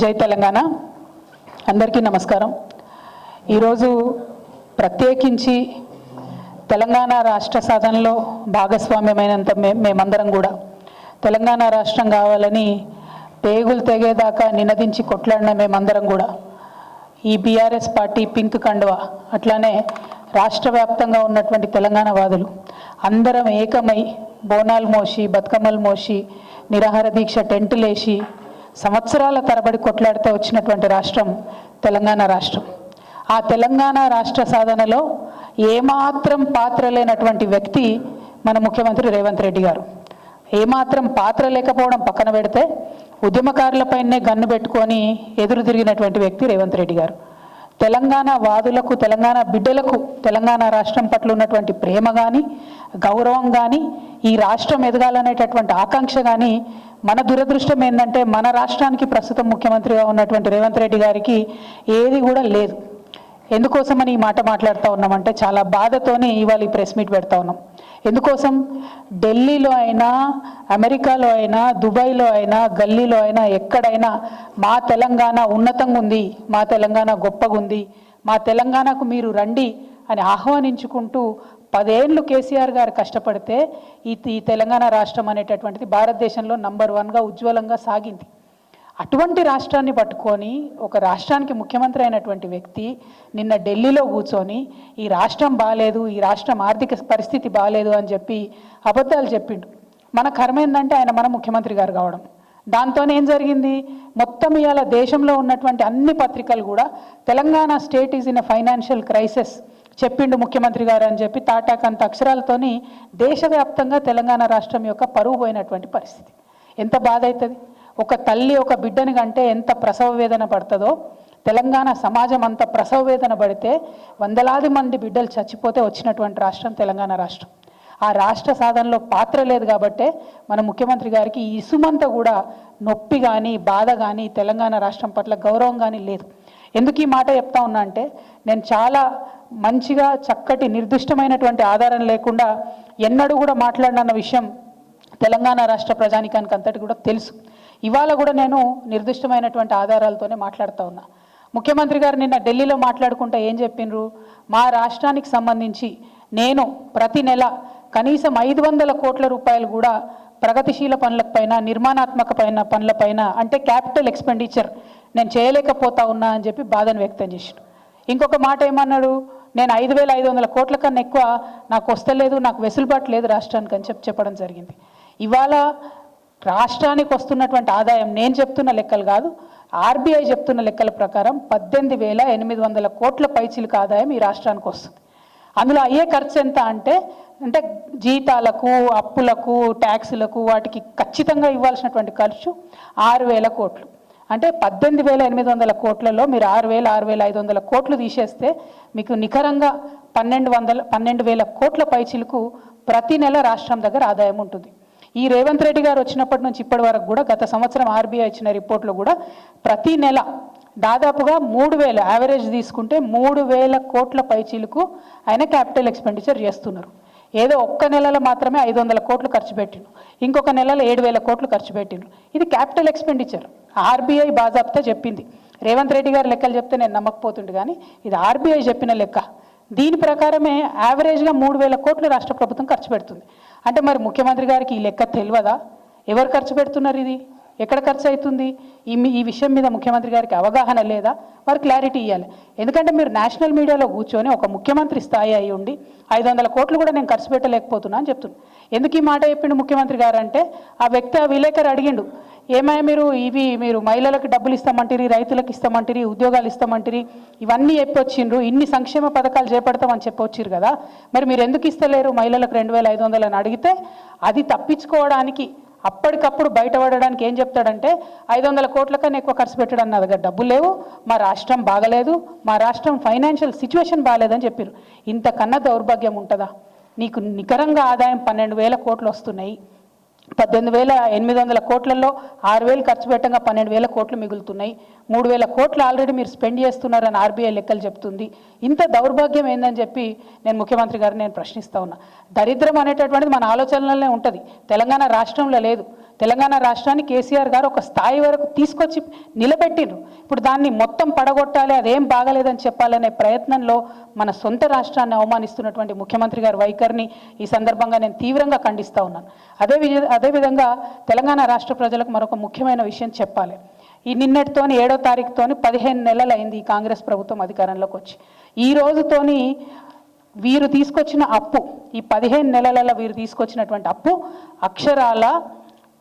జై తెలంగాణ. అందరికీ నమస్కారం. ఈరోజు ప్రత్యేకించి తెలంగాణ రాష్ట్ర సాధనలో భాగస్వామ్యమైనంత మే మేమందరం కూడా తెలంగాణ రాష్ట్రం కావాలని పేగులు తెగేదాకా నినదించి కొట్లాడిన మేమందరం కూడా ఈ బీఆర్ఎస్ పార్టీ పింక్ కండువా అట్లానే రాష్ట్ర వ్యాప్తంగా ఉన్నటువంటి తెలంగాణ వాదులు అందరం ఏకమై బోనాలు మోసి బతుకమ్మలు మోసి నిరాహార దీక్ష టెంటులేసి సంవత్సరాల తరబడి కొట్లాడితే వచ్చినటువంటి రాష్ట్రం తెలంగాణ రాష్ట్రం. ఆ తెలంగాణ రాష్ట్ర సాధనలో ఏమాత్రం పాత్ర లేనటువంటి వ్యక్తి మన ముఖ్యమంత్రి రేవంత్ రెడ్డి గారు. ఏమాత్రం పాత్ర లేకపోవడం పక్కన పెడితే ఉద్యమకారులపైనే గన్ను పెట్టుకొని ఎదురు తిరిగినటువంటి వ్యక్తి రేవంత్ రెడ్డి గారు. తెలంగాణ వాదులకు తెలంగాణ బిడ్డలకు తెలంగాణ రాష్ట్రం పట్ల ఉన్నటువంటి ప్రేమ కానీ గౌరవం కానీ ఈ రాష్ట్రం ఎదగాలనేటటువంటి ఆకాంక్ష కానీ మన దురదృష్టం ఏంటంటే మన రాష్ట్రానికి ప్రస్తుతం ముఖ్యమంత్రిగా ఉన్నటువంటి రేవంత్ రెడ్డి గారికి ఏది కూడా లేదు. ఎందుకోసమని ఈ మాట మాట్లాడుతూ ఉన్నామంటే చాలా బాధతోనే ఇవాళ ఈ ప్రెస్ మీట్ పెడతా ఉన్నాం. ఎందుకోసం? ఢిల్లీలో అయినా అమెరికాలో అయినా దుబాయ్లో అయినా గల్లీలో అయినా ఎక్కడైనా మా తెలంగాణ ఉన్నతంగా ఉంది మా తెలంగాణ గొప్పగా ఉంది మా తెలంగాణకు మీరు రండి అని ఆహ్వానించుకుంటూ పదేళ్ళు కేసీఆర్ గారు కష్టపడితే ఈ ఈ తెలంగాణ రాష్ట్రం అనేటటువంటిది భారతదేశంలో నంబర్ వన్గా ఉజ్వలంగా సాగింది. అటువంటి రాష్ట్రాన్ని పట్టుకొని ఒక రాష్ట్రానికి ముఖ్యమంత్రి అయినటువంటి వ్యక్తి నిన్న ఢిల్లీలో కూర్చొని ఈ రాష్ట్రం బాగాలేదు ఈ రాష్ట్రం ఆర్థిక పరిస్థితి బాగాలేదు అని చెప్పి అబద్ధాలు చెప్పిండు. మన కర్మ ఏంటంటే ఆయన మన ముఖ్యమంత్రి గారు కావడం. దాంతోనే ఏం జరిగింది? మొత్తం ఇవాళ దేశంలో ఉన్నటువంటి అన్ని పత్రికలు కూడా Telangana state is in financial crisis చెప్పిండు ముఖ్యమంత్రి గారు అని చెప్పి తాటాకంత అక్షరాలతోని దేశవ్యాప్తంగా తెలంగాణ రాష్ట్రం యొక్క పరువు పోయినటువంటి పరిస్థితి. ఎంత బాధ అవుతుంది ఒక తల్లి ఒక బిడ్డని కంటే ఎంత ప్రసవ వేదన పడుతుందో తెలంగాణ సమాజం అంత ప్రసవ వేదన పడితే వందలాది మంది బిడ్డలు చచ్చిపోతే వచ్చినటువంటి రాష్ట్రం తెలంగాణ రాష్ట్రం. ఆ రాష్ట్ర సాధనలో పాత్ర లేదు కాబట్టే మన ముఖ్యమంత్రి గారికి ఈ ఇసుమంతా కూడా నొప్పి కానీ బాధ కానీ తెలంగాణ రాష్ట్రం పట్ల గౌరవం కానీ లేదు. ఎందుకు ఈ మాట చెప్తా ఉన్నా అంటే నేను చాలా మంచిగా చక్కటి నిర్దిష్టమైనటువంటి ఆధారం లేకుండా ఎన్నడూ కూడా మాట్లాడినన్న విషయం తెలంగాణ రాష్ట్ర ప్రజానికానికి అంతటి కూడా తెలుసు. ఇవాళ కూడా నేను నిర్దిష్టమైనటువంటి ఆధారాలతోనే మాట్లాడుతూ ఉన్నా. ముఖ్యమంత్రి గారు నిన్న ఢిల్లీలో మాట్లాడుకుంటే ఏం చెప్పిండ్రు? మా రాష్ట్రానికి సంబంధించి నేను ప్రతి నెల కనీసం ఐదు వందల కోట్ల రూపాయలు కూడా ప్రగతిశీల పనులపైన నిర్మాణాత్మక పైన పనులపైన అంటే క్యాపిటల్ ఎక్స్పెండిచర్ నేను చేయలేకపోతా ఉన్నా అని చెప్పి బాధను వ్యక్తం చేసిన ఇంకొక మాట ఏమన్నాడు? నేను ఐదు వేల ఐదు వందల కోట్ల కన్నా ఎక్కువ నాకు వస్తలేదు నాకు వెసులుబాటు లేదు రాష్ట్రానికి అని చెప్పి చెప్పడం జరిగింది. ఇవాళ రాష్ట్రానికి వస్తున్నటువంటి ఆదాయం నేను చెప్తున్న లెక్కలు కాదు ఆర్బీఐ చెప్తున్న లెక్కల ప్రకారం పద్దెనిమిది వేల ఎనిమిది వందల కోట్ల పైచిలకు ఆదాయం ఈ రాష్ట్రానికి వస్తుంది. అందులో అయ్యే ఖర్చు ఎంత అంటే అంటే జీతాలకు అప్పులకు ట్యాక్సులకు వాటికి ఖచ్చితంగా ఇవ్వాల్సినటువంటి ఖర్చు ఆరు వేల కోట్లు. అంటే పద్దెనిమిది వేల ఎనిమిది వందల కోట్లలో మీరు ఆరు వేల ఆరు వేల ఐదు వందల కోట్లు తీసేస్తే మీకు నికరంగా పన్నెండు వందల పన్నెండు వేల కోట్ల పైచిలకు ప్రతి నెల రాష్ట్రం దగ్గర ఆదాయం ఉంటుంది. ఈ రేవంత్ రెడ్డి గారు వచ్చినప్పటి నుంచి ఇప్పటి వరకు కూడా గత సంవత్సరం ఆర్బీఐ ఇచ్చిన రిపోర్ట్లో కూడా ప్రతి నెల దాదాపుగా మూడు వేల యావరేజ్ తీసుకుంటే మూడు వేల కోట్ల పైచీలకు ఆయన క్యాపిటల్ ఎక్స్పెండిచర్ చేస్తున్నారు. ఏదో ఒక్క నెలలో మాత్రమే ఐదు వందల కోట్లు ఖర్చు పెట్టిండు. ఇంకొక నెలలో ఏడు వేల కోట్లు ఖర్చు పెట్టిండు. ఇది క్యాపిటల్ ఎక్స్పెండిచర్ ఆర్బీఐ బాజాబ్తా చెప్పింది. రేవంత్ రెడ్డి గారు లెక్కలు చెప్తే నేను నమ్మకపోతుండే కానీ ఇది ఆర్బీఐ చెప్పిన లెక్క. దీని ప్రకారమే యావరేజ్గా మూడు వేల కోట్లు రాష్ట్ర ప్రభుత్వం ఖర్చు పెడుతుంది. అంటే మరి ముఖ్యమంత్రి గారికి ఈ లెక్క తెలియదా? ఎవరు ఖర్చు పెడుతున్నారు ఇది? ఎక్కడ ఖర్చు అవుతుంది? ఈ ఈ విషయం మీద ముఖ్యమంత్రి గారికి అవగాహన లేదా? వారు క్లారిటీ ఇవ్వాలి ఎందుకంటే మీరు నేషనల్ మీడియాలో కూర్చొని ఒక ముఖ్యమంత్రి స్థాయి అయి ఉండి ఐదు వందల కోట్లు కూడా నేను ఖర్చు పెట్టలేకపోతున్నా అని చెప్తున్నాను ఎందుకు ఈ మాట చెప్పిండు ముఖ్యమంత్రి గారు అంటే ఆ వ్యక్తి ఆ విలేకరు అడిగిండు ఏమైనా మీరు ఇవి మీరు మహిళలకు డబ్బులు ఇస్తామంటిరి రైతులకు ఇస్తామంటిరి ఉద్యోగాలు ఇస్తామంటిరి ఇవన్నీ చెప్పొచ్చిండ్రు ఇన్ని సంక్షేమ పథకాలు చేపడతామని చెప్పొచ్చిరు కదా మరి మీరు ఎందుకు ఇస్తలేరు మహిళలకు రెండు వేల ఐదు వందలు అని అడిగితే అది తప్పించుకోవడానికి అప్పటికప్పుడు బయటపడడానికి ఏం చెప్తాడంటే ఐదు వందల కోట్ల కన్నా ఎక్కువ ఖర్చు పెట్టడం నా దగ్గర డబ్బులు లేవు మా రాష్ట్రం బాగలేదు మా రాష్ట్రం ఫైనాన్షియల్ సిచ్యువేషన్ బాగాలేదని చెప్పారు. ఇంతకన్నా దౌర్భాగ్యం ఉంటుందా? నీకు నికరంగా ఆదాయం పన్నెండు వేల కోట్లు వస్తున్నాయి. పద్దెనిమిది వేల ఎనిమిది వందల కోట్లలో ఆరు వేలు ఖర్చు పెట్టగా పన్నెండు వేల కోట్లు మిగులుతున్నాయి. మూడు వేల కోట్లు ఆల్రెడీ మీరు స్పెండ్ చేస్తున్నారని ఆర్బీఐ లెక్కలు చెప్తుంది. ఇంత దౌర్భాగ్యం ఏందని చెప్పి నేను ముఖ్యమంత్రి గారిని నేను ప్రశ్నిస్తా ఉన్నా. దరిద్రం అనేటటువంటిది మన ఆలోచనలనే ఉంటుంది. తెలంగాణ రాష్ట్రంలో లేదు. తెలంగాణ రాష్ట్రాన్ని కేసీఆర్ గారు ఒక స్థాయి వరకు తీసుకొచ్చి నిలబెట్టిండ్రు. ఇప్పుడు దాన్ని మొత్తం పడగొట్టాలి అదేం బాగలేదని చెప్పాలనే ప్రయత్నంలో మన సొంత రాష్ట్రాన్ని అవమానిస్తున్నటువంటి ముఖ్యమంత్రి గారి వైఖరిని ఈ సందర్భంగా నేను తీవ్రంగా ఖండిస్తూ ఉన్నాను. అదే విధ అదేవిధంగా తెలంగాణ రాష్ట్ర ప్రజలకు మరొక ముఖ్యమైన విషయం చెప్పాలి. ఈ నిన్నటితోని ఏడో తారీఖుతోని పదిహేను నెలలు అయింది ఈ కాంగ్రెస్ ప్రభుత్వం అధికారంలోకి వచ్చి. ఈ రోజుతోని వీరు తీసుకొచ్చిన అప్పు ఈ పదిహేను నెలలలో వీరు తీసుకొచ్చినటువంటి అప్పు అక్షరాల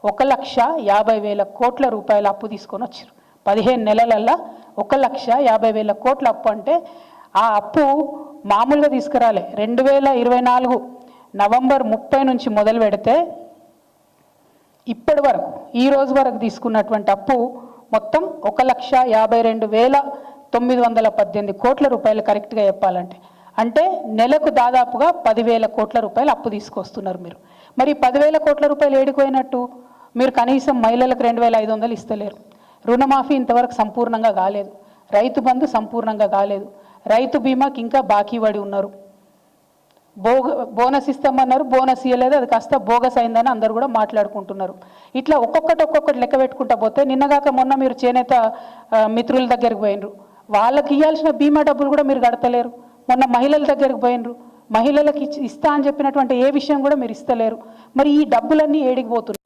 ఒక లక్ష యాభై వేల కోట్ల రూపాయల అప్పు తీసుకొని వచ్చారు. పదిహేను నెలలల్లో ఒక లక్ష యాభై వేల కోట్ల అప్పు అంటే ఆ అప్పు మామూలుగా తీసుకురాలే. రెండు వేల ఇరవై నాలుగు నవంబర్ ముప్పై నుంచి మొదలు పెడితే ఇప్పటి వరకు ఈ రోజు వరకు తీసుకున్నటువంటి అప్పు మొత్తం ఒక లక్ష యాభై రెండు వేల తొమ్మిది వందల పద్దెనిమిది కోట్ల రూపాయలు కరెక్ట్గా చెప్పాలంటే. అంటే నెలకు దాదాపుగా పదివేల కోట్ల రూపాయలు అప్పు తీసుకొస్తున్నారు మీరు. మరి పదివేల కోట్ల రూపాయలు ఏడిపోయినట్టు మీరు కనీసం మహిళలకు రెండు వేల ఐదు వందలు ఇస్తలేరు. రుణమాఫీ ఇంతవరకు సంపూర్ణంగా కాలేదు. రైతు బంధు సంపూర్ణంగా కాలేదు. రైతు బీమాకి ఇంకా బాకీ పడి ఉన్నారు. బోగ బోనస్ ఇస్తామన్నారు బోనస్ ఇవ్వలేదు అది కాస్త బోగస్ అయిందని అందరూ కూడా మాట్లాడుకుంటున్నారు. ఇట్లా ఒక్కొక్కటి ఒక్కొక్కటి లెక్క పెట్టుకుంటా పోతే నిన్నగాక మొన్న మీరు చేనేత మిత్రుల దగ్గరికి పోయినరు వాళ్ళకి ఇవ్వాల్సిన బీమా డబ్బులు కూడా మీరు కడతలేరు. మొన్న మహిళల దగ్గరికి పోయినరు మహిళలకు ఇస్తా అని చెప్పినటువంటి ఏ విషయం కూడా మీరు ఇస్తలేరు. మరి ఈ డబ్బులన్నీ ఏడికి పోతున్నారు.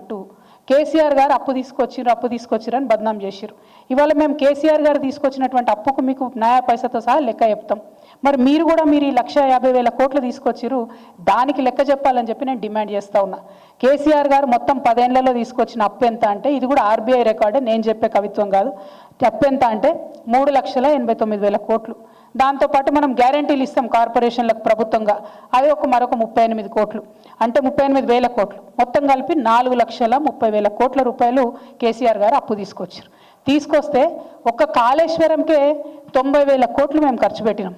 కేసీఆర్ గారు అప్పు తీసుకొచ్చిర్రు అప్పు తీసుకొచ్చిరు అని బద్నాం చేసిర్రు. ఇవాళ మేము కేసీఆర్ గారు తీసుకొచ్చినటువంటి అప్పుకు మీకు న్యాయ పైసతో సహా లెక్క చెప్తాం. మరి మీరు కూడా మీరు ఈ లక్ష యాభై వేల కోట్లు తీసుకొచ్చిర్రు దానికి లెక్క చెప్పాలని చెప్పి నేను డిమాండ్ చేస్తూ ఉన్నా. కేసీఆర్ గారు మొత్తం పదేళ్ళలో తీసుకొచ్చిన అప్పు ఎంత అంటే ఇది కూడా ఆర్బీఐ రికార్డే నేను చెప్పే కవిత్వం కాదు. అప్పు ఎంత అంటే మూడు లక్షల ఎనభై తొమ్మిది వేల కోట్లు. దాంతోపాటు మనం గ్యారంటీలు ఇస్తాం కార్పొరేషన్లకు ప్రభుత్వంగా. అది ఒక మరొక ముప్పై ఎనిమిది కోట్లు. అంటే ముప్పై ఎనిమిది వేల కోట్లు. మొత్తం కలిపి నాలుగు లక్షల ముప్పై వేల కోట్ల రూపాయలు కేసీఆర్ గారు అప్పు తీసుకొచ్చారు. తీసుకొస్తే ఒక్క కాళేశ్వరంకే తొంభై వేల కోట్లు మేము ఖర్చు పెట్టినాం.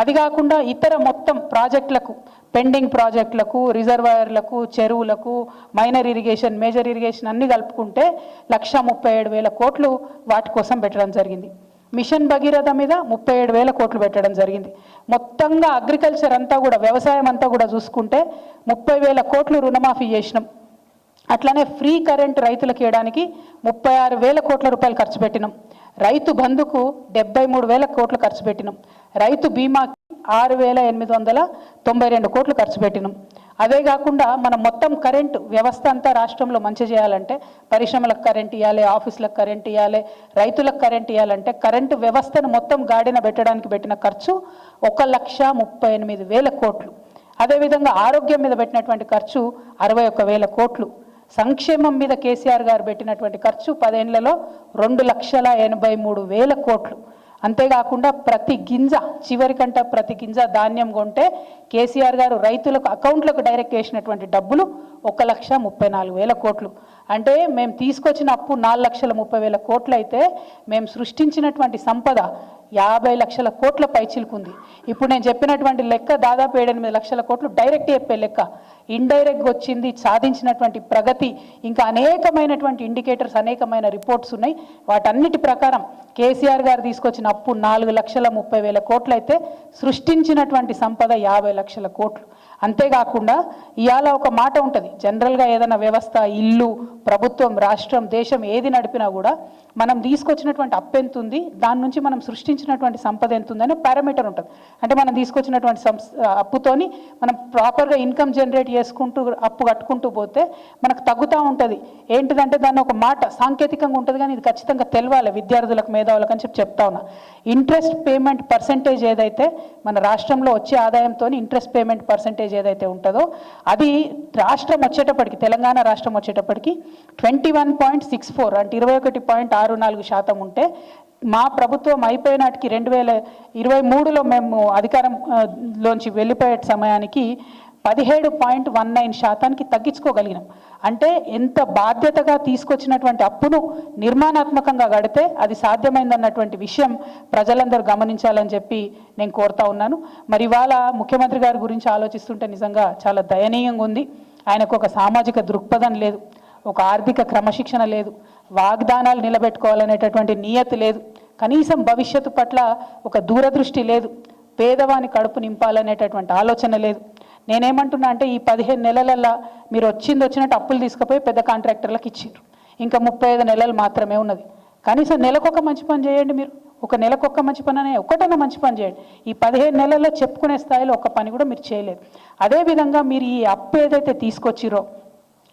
అది కాకుండా ఇతర మొత్తం ప్రాజెక్టులకు పెండింగ్ ప్రాజెక్టులకు రిజర్వాయర్లకు చెరువులకు మైనర్ ఇరిగేషన్ మేజర్ ఇరిగేషన్ అన్ని కలుపుకుంటే లక్ష ముప్పై ఏడు వేల కోట్లు వాటి కోసం పెట్టడం జరిగింది. మిషన్ భగీరథ మీద ముప్పై ఏడు వేల కోట్లు పెట్టడం జరిగింది. మొత్తంగా అగ్రికల్చర్ అంతా కూడా వ్యవసాయం అంతా కూడా చూసుకుంటే ముప్పై వేల కోట్లు రుణమాఫీ చేసినాం. అట్లానే ఫ్రీ కరెంట్ రైతులకు ఇవ్వడానికి ముప్పై ఆరు వేల కోట్ల రూపాయలు ఖర్చు పెట్టినాం. రైతు బంధుకు డెబ్బై మూడు వేల కోట్లు ఖర్చు పెట్టినాం. రైతు బీమా ఆరు వేల ఎనిమిది వందల తొంభై రెండు కోట్లు ఖర్చు పెట్టినాం. అదే కాకుండా మనం మొత్తం కరెంటు వ్యవస్థ అంతా రాష్ట్రంలో మంచి చేయాలంటే పరిశ్రమలకు కరెంట్ ఇవ్వాలి ఆఫీసులకు కరెంట్ ఇవ్వాలి రైతులకు కరెంట్ ఇవ్వాలంటే కరెంటు వ్యవస్థను మొత్తం గాడిన పెట్టడానికి పెట్టిన ఖర్చు ఒక లక్ష ముప్పై ఎనిమిది వేల కోట్లు. అదేవిధంగా ఆరోగ్యం మీద పెట్టినటువంటి ఖర్చు అరవై ఒక్క వేల కోట్లు. సంక్షేమం మీద కేసీఆర్ గారు పెట్టినటువంటి ఖర్చు పదేళ్ళలో రెండు లక్షల ఎనభై మూడు వేల కోట్లు. అంతేకాకుండా ప్రతి గింజ చివరికంట ప్రతి గింజ ధాన్యం కొంటే కేసీఆర్ గారు రైతులకు అకౌంట్లకు డైరెక్ట్ వేసినటువంటి డబ్బులు ఒక లక్ష ముప్పై నాలుగు వేల కోట్లు. అంటే మేము తీసుకొచ్చిన అప్పు నాలుగు లక్షల ముప్పై వేల కోట్లు అయితే మేము సృష్టించినటువంటి సంపద యాభై లక్షల కోట్ల పైచిలుకుంది ఇప్పుడు నేను చెప్పినటువంటి లెక్క దాదాపు ఏడెనిమిది లక్షల కోట్లు డైరెక్ట్ చెప్పే లెక్క. ఇండైరెక్ట్గా వచ్చింది సాధించినటువంటి ప్రగతి ఇంకా అనేకమైనటువంటి ఇండికేటర్స్ అనేకమైన రిపోర్ట్స్ ఉన్నాయి. వాటన్నిటి ప్రకారం కేసీఆర్ గారు తీసుకొచ్చిన అప్పు నాలుగు లక్షల ముప్పై వేల కోట్లు అయితే సృష్టించినటువంటి సంపద యాభై లక్షల కోట్లు. అంతేకాకుండా ఇవాళ ఒక మాట ఉంటుంది. జనరల్గా ఏదైనా వ్యవస్థ ఇల్లు ప్రభుత్వం రాష్ట్రం దేశం ఏది నడిపినా కూడా మనం తీసుకొచ్చినటువంటి అప్పు ఎంత ఉంది దాని నుంచి మనం సృష్టించినటువంటి సంపద ఎంత ఉందని పారామీటర్ ఉంటుంది. అంటే మనం తీసుకొచ్చినటువంటి సంస్ అప్పుతోని మనం ప్రాపర్గా ఇన్కమ్ జనరేట్ చేసుకుంటూ అప్పు కట్టుకుంటూ పోతే మనకు తగ్గుతూ ఉంటుంది. ఏంటిదంటే దాన్ని ఒక మాట సాంకేతికంగా ఉంటుంది కానీ ఇది ఖచ్చితంగా తెలవాలి విద్యార్థులకు మేధావులకు అని చెప్పి చెప్తా ఉన్నా. ఇంట్రెస్ట్ పేమెంట్ పర్సంటేజ్ ఏదైతే మన రాష్ట్రంలో వచ్చే ఆదాయంతో ఇంట్రెస్ట్ పేమెంట్ పర్సంటేజ్ ఏదైతే ఉంటుందో అది రాష్ట్రం వచ్చేటప్పటికి తెలంగాణ రాష్ట్రం వచ్చేటప్పటికి twenty one point six four అంటే ఇరవై ఒకటి పాయింట్ ఆరు నాలుగు శాతం ఉంటే మా ప్రభుత్వం అయిపోయినాటికి రెండు వేల ఇరవై మూడులో మేము అధికారం లోంచి వెళ్ళిపోయే సమయానికి పదిహేడు పాయింట్ వన్ నైన్ శాతానికి తగ్గించుకోగలిగినాం. అంటే ఎంత బాధ్యతగా తీసుకొచ్చినటువంటి అప్పును నిర్మాణాత్మకంగా గడితే అది సాధ్యమైందన్నటువంటి విషయం ప్రజలందరూ గమనించాలని చెప్పి నేను కోరుతా ఉన్నాను. మరి ఇవాళ ముఖ్యమంత్రి గారి గురించి ఆలోచిస్తుంటే నిజంగా చాలా దయనీయంగా ఉంది. ఆయనకు ఒక సామాజిక దృక్పథం లేదు ఒక ఆర్థిక క్రమశిక్షణ లేదు వాగ్దానాలు నిలబెట్టుకోవాలనేటటువంటి నియతి లేదు. కనీసం భవిష్యత్తు పట్ల ఒక దూరదృష్టి లేదు పేదవాని కడుపు నింపాలనేటటువంటి ఆలోచన లేదు. నేనేమంటున్నా అంటే ఈ పదిహేను నెలలల్లో మీరు వచ్చింది వచ్చినట్టు అప్పులు తీసుకుపోయి పెద్ద కాంట్రాక్టర్లకు ఇచ్చారు ఇంకా ముప్పై ఐదు నెలలు మాత్రమే ఉన్నది. కనీసం నెలకొక మంచి పని చేయండి మీరు. ఒక నెలకొక్క మంచి పని అనే ఒకటన్నా మంచి పని చేయండి. ఈ పదిహేను నెలల్లో చెప్పుకునే స్థాయిలో ఒక పని కూడా మీరు చేయలేదు. అదేవిధంగా మీరు ఈ అప్పు ఏదైతే తీసుకొచ్చిరో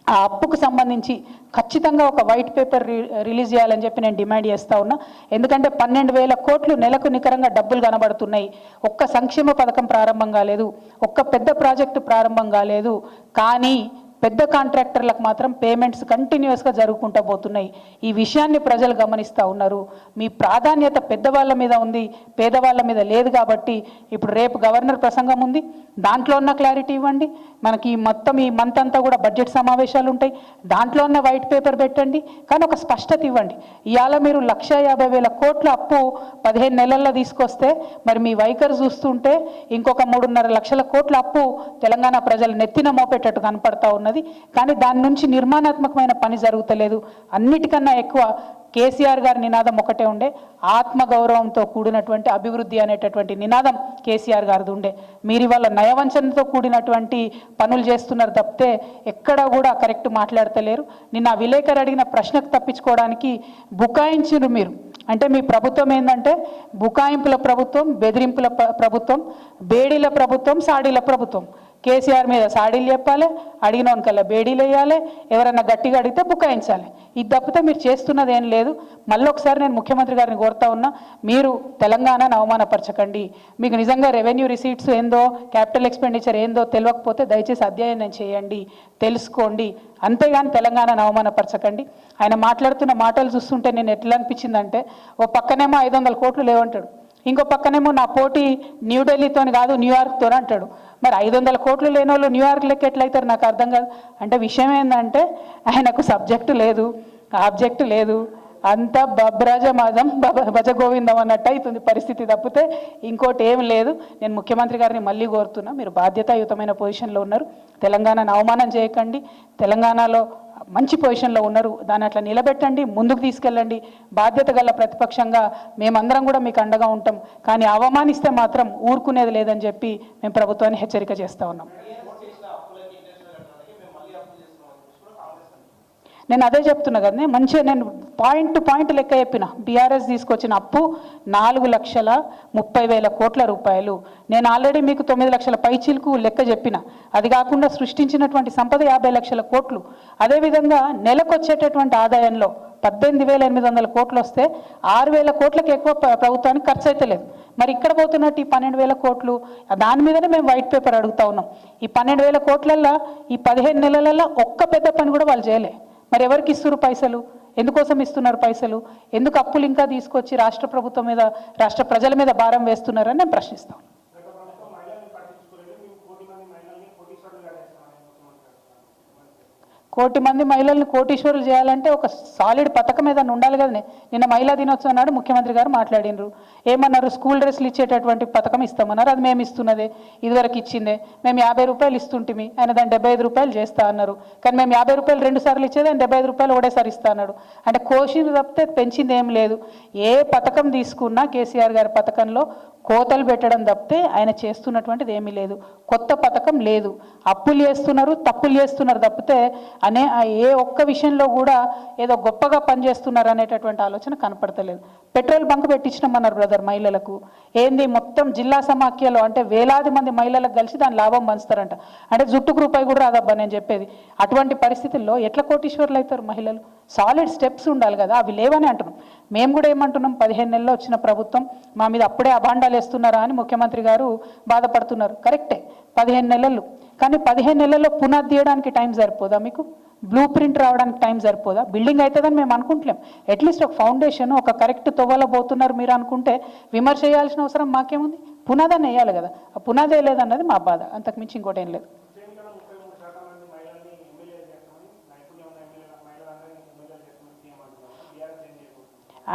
ఆ అప్పుకు సంబంధించి ఖచ్చితంగా ఒక వైట్ పేపర్ రి- రిలీజ్ చేయాలని చెప్పి నేను డిమాండ్ చేస్తా ఉన్నా. ఎందుకంటే పన్నెండు వేల కోట్లు నెలకు నికరంగా డబ్బులు కనబడుతున్నాయి. ఒక్క సంక్షేమ పథకం ప్రారంభం కాలేదు ఒక్క పెద్ద ప్రాజెక్టు ప్రారంభం కాలేదు కానీ పెద్ద కాంట్రాక్టర్లకు మాత్రం పేమెంట్స్ కంటిన్యూస్గా జరుగుకుంటూ పోతున్నాయి. ఈ విషయాన్ని ప్రజలు గమనిస్తూ ఉన్నారు. మీ ప్రాధాన్యత పెద్దవాళ్ళ మీద ఉంది పేదవాళ్ళ మీద లేదు కాబట్టి ఇప్పుడు రేపు గవర్నర్ ప్రసంగం ఉంది. దాంట్లో ఉన్న క్లారిటీ ఇవ్వండి. మనకి మొత్తం ఈ మంత్ అంతా కూడా బడ్జెట్ సమావేశాలు ఉంటాయి. దాంట్లో ఉన్న వైట్ పేపర్ పెట్టండి. కానీ ఒక స్పష్టత ఇవ్వండి. ఇవాళ మీరు లక్ష యాభై వేల కోట్ల అప్పు పదిహేను నెలల్లో తీసుకొస్తే మరి మీ వైఖరి చూస్తుంటే ఇంకొక మూడున్నర లక్షల కోట్ల అప్పు తెలంగాణ ప్రజలు నెత్తిన మోపేటట్టు కనపడతా ఉన్నది. కానీ దాని నుంచి నిర్మాణాత్మకమైన పని జరుగుతలేదు. అన్నిటికన్నా ఎక్కువ కేసీఆర్ గారి నినాదం ఒకటే ఉండే. ఆత్మగౌరవంతో కూడినటువంటి అభివృద్ధి అనేటటువంటి నినాదం కేసీఆర్ గారిది ఉండే. మీరు ఇవాళ నయవంచనతో కూడినటువంటి పనులు చేస్తున్నారు తప్పితే ఎక్కడ కూడా కరెక్ట్ మాట్లాడతలేరు. నిన్న విలేకరు అడిగిన ప్రశ్నకు తప్పించుకోవడానికి బుకాయించారు మీరు. అంటే మీ ప్రభుత్వం ఏంటంటే బుకాయింపుల ప్రభుత్వం బెదిరింపుల ప్రభుత్వం బేడీల ప్రభుత్వం సాడీల ప్రభుత్వం. కేసీఆర్ మీద సాడీలు చెప్పాలి అడిగినోనికల్లా బేడీలు వేయాలి ఎవరన్నా గట్టిగా అడిగితే బుకాయించాలి. ఇది తప్పితే మీరు చేస్తున్నది ఏం లేదు. మళ్ళీ ఒకసారి నేను ముఖ్యమంత్రి గారిని కోరుతా ఉన్నా మీరు తెలంగాణను అవమానపరచకండి. మీకు నిజంగా రెవెన్యూ రిసీట్స్ ఏందో క్యాపిటల్ ఎక్స్పెండిచర్ ఏందో తెలియకపోతే దయచేసి అధ్యయనం చేయండి తెలుసుకోండి. అంతేగాని తెలంగాణను అవమానపరచకండి. ఆయన మాట్లాడుతున్న మాటలు చూస్తుంటే నేను ఎట్లా అనిపించిందంటే ఓ పక్కనేమో ఐదు వందల కోట్లు లేవంటాడు. ఇంకో పక్కనేమో నా పోటీ న్యూఢిల్లీతోని కాదు న్యూయార్క్తో అంటాడు. మరి ఐదు వందల కోట్లు లేని వాళ్ళు న్యూయార్క్ ఎట్లయితారు? నాకు అర్థం కాదు. అంటే విషయం ఏంటంటే ఆయనకు సబ్జెక్టు లేదు ఆబ్జెక్ట్ లేదు. అంతా బబ్రాజ మాజం భజ గోవిందం అన్నట్టు అవుతుంది పరిస్థితి తప్పితే ఇంకోటి ఏం లేదు. నేను ముఖ్యమంత్రి గారిని మళ్ళీ కోరుతున్నా. మీరు బాధ్యతాయుతమైన పొజిషన్లో ఉన్నారు. తెలంగాణను అవమానం చేయకండి. తెలంగాణలో మంచి పొజిషన్లో ఉన్నారు. దాన్ని అట్లా నిలబెట్టండి ముందుకు తీసుకెళ్ళండి. బాధ్యత గల ప్రతిపక్షంగా మేమందరం కూడా మీకు అండగా ఉంటాం. కానీ అవమానిస్తే మాత్రం ఊరుకునేది లేదని చెప్పి మేము ప్రభుత్వాన్ని హెచ్చరిక చేస్తూ ఉన్నాం. నేను అదే చెప్తున్నా కదా మంచిగా నేను పాయింట్ టు పాయింట్ లెక్క చెప్పిన. బీఆర్ఎస్ తీసుకొచ్చిన అప్పు నాలుగు లక్షల ముప్పై వేల కోట్ల రూపాయలు. నేను ఆల్రెడీ మీకు తొమ్మిది లక్షల పైచీలకు లెక్క చెప్పిన. అది కాకుండా సృష్టించినటువంటి సంపద యాభై లక్షల కోట్లు. అదేవిధంగా నెలకు వచ్చేటటువంటి ఆదాయంలో పద్దెనిమిది వేల ఎనిమిది వందల కోట్లు వస్తే ఆరు వేల కోట్లకి ఎక్కువ ప్రభుత్వానికి ఖర్చు అయితే లేదు. మరి ఇక్కడ పోతున్నట్టు ఈ పన్నెండు వేల కోట్లు దాని మీదనే మేము వైట్ పేపర్ అడుగుతా ఉన్నాం. ఈ పన్నెండు వేల కోట్లల్లో ఈ పదిహేను నెలలలో ఒక్క పెద్ద పని కూడా వాళ్ళు చేయలే. మరి ఎవరికి ఇస్తున్నారు పైసలు? ఎందుకోసం ఇస్తున్నారు పైసలు? ఎందుకు అప్పులు ఇంకా తీసుకొచ్చి రాష్ట్ర ప్రభుత్వం మీద రాష్ట్ర ప్రజల మీద భారం వేస్తున్నారని నేను ప్రశ్నిస్తాను కోటి మంది మహిళల్ని కోటీశ్వరులు చేయాలంటే ఒక సాలిడ్ పథకం ఏదైనా ఉండాలి కదా నిన్న మహిళా దినోత్సవం నాడు ముఖ్యమంత్రి గారు మాట్లాడినరు ఏమన్నారు? స్కూల్ డ్రెస్లు ఇచ్చేటటువంటి పథకం ఇస్తామన్నారు. అది మేము ఇస్తున్నదే. ఇదివరకు ఇచ్చిందే. మేము యాభై రూపాయలు ఇస్తుంటిమి. ఆయన దాన్ని డెబ్బై ఐదు రూపాయలు చేస్తా అన్నారు. కానీ మేము యాభై రూపాయలు రెండు సార్లు ఇచ్చేది ఆయన డెబ్బై ఐదు రూపాయలు ఒకటేసారి ఇస్తా అన్నాడు. అంటే కోసింది తప్పితే పెంచింది ఏం లేదు. ఏ పథకం తీసుకున్నా కేసీఆర్ గారి పథకంలో కోతలు పెట్టడం తప్పితే ఆయన చేస్తున్నటువంటిది ఏమీ లేదు. కొత్త పథకం లేదు. అప్పులు చేస్తున్నారు తప్పులు చేస్తున్నారు తప్పితే అనే ఆ ఏ ఒక్క విషయంలో కూడా ఏదో గొప్పగా పనిచేస్తున్నారు అనేటటువంటి ఆలోచన కనపడతలేదు. పెట్రోల్ బంక్ పెట్టించినామన్నారు బ్రదర్ మహిళలకు. ఏంది మొత్తం జిల్లా సమాఖ్యలో అంటే వేలాది మంది మహిళలకు కలిసి దాని లాభం పంచుతారంట. అంటే జుట్టుకు రూపాయి కూడా రాదబ్బా నేను చెప్పేది. అటువంటి పరిస్థితుల్లో ఎట్లా కోటీశ్వర్లు అవుతారు మహిళలు? సాలిడ్ స్టెప్స్ ఉండాలి కదా అవి లేవని అంటున్నాం. మేము కూడా ఏమంటున్నాం పదిహేను నెలల్లో వచ్చిన ప్రభుత్వం మా మీద అప్పుడే అభాండాలు వేస్తున్నారా అని ముఖ్యమంత్రి గారు బాధపడుతున్నారు. కరెక్టే పదిహేను నెలలు. కానీ పదిహేను నెలల్లో పునాది తీయడానికి టైం సరిపోదా మీకు? బ్లూ ప్రింట్ రావడానికి టైం సరిపోదా? బిల్డింగ్ అవుతుందని మేము అనుకుంటలేం. అట్లీస్ట్ ఒక ఫౌండేషన్ ఒక కరెక్ట్ తొవ్వలో పోతున్నారు మీరు అనుకుంటే విమర్శ చేయాల్సిన అవసరం మాకేముంది? పునాదాన్ని వేయాలి కదా. ఆ పునాది వేయలేదన్నది మా బాధ. అంతకు మించి ఇంకోటి ఏం లేదు.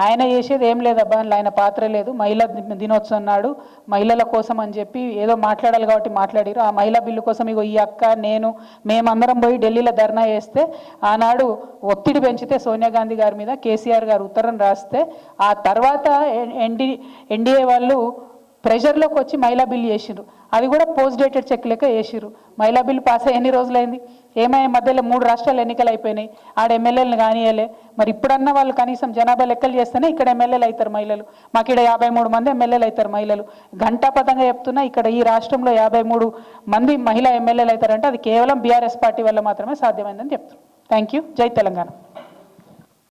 ఆయన చేసేది ఏం లేదబ్బా ఆయన పాత్ర లేదు. మహిళా దినోత్సవం నాడు మహిళల కోసం అని చెప్పి ఏదో మాట్లాడాలి కాబట్టి మాట్లాడారు. ఆ మహిళా బిల్లు కోసం ఇగో ఈ అక్క నేను మేమందరం పోయి ఢిల్లీలో ధర్నా చేస్తే ఆనాడు ఒత్తిడి పెంచితే సోనియా గాంధీ గారి మీద కేసీఆర్ గారు ఉత్తరం రాస్తే ఆ తర్వాత ఎన్డి ఎన్డీఏ వాళ్ళు ప్రెషర్లోకి వచ్చి మహిళా బిల్లు చేసిండ్రు. అది కూడా పోస్ట్ డేటెడ్ చెక్ లెక్క వేసిర్రు మహిళా బిల్లు పాస్ అయ్యి ఎన్ని రోజులైంది? ఏమై మధ్యలో మూడు రాష్ట్రాలు ఎన్నికలు అయిపోయినాయి. ఆడ ఎమ్మెల్యేలను కానియలే. మరి ఇప్పుడన్నా వాళ్ళు కనీసం జనాభా లెక్కలు చేస్తేనే ఇక్కడ ఎమ్మెల్యేలు అవుతారు మహిళలు. మాకు ఇక్కడ యాభై మూడు మంది ఎమ్మెల్యేలు అవుతారు మహిళలు. ఘంటాపథంగా చెప్తున్నా ఇక్కడ ఈ రాష్ట్రంలో యాభై మూడు మంది మహిళా ఎమ్మెల్యేలు అవుతారంటే అది కేవలం బీఆర్ఎస్ పార్టీ వల్ల మాత్రమే సాధ్యమైందని చెప్తున్నాను థ్యాంక్ యూ జై తెలంగాణ.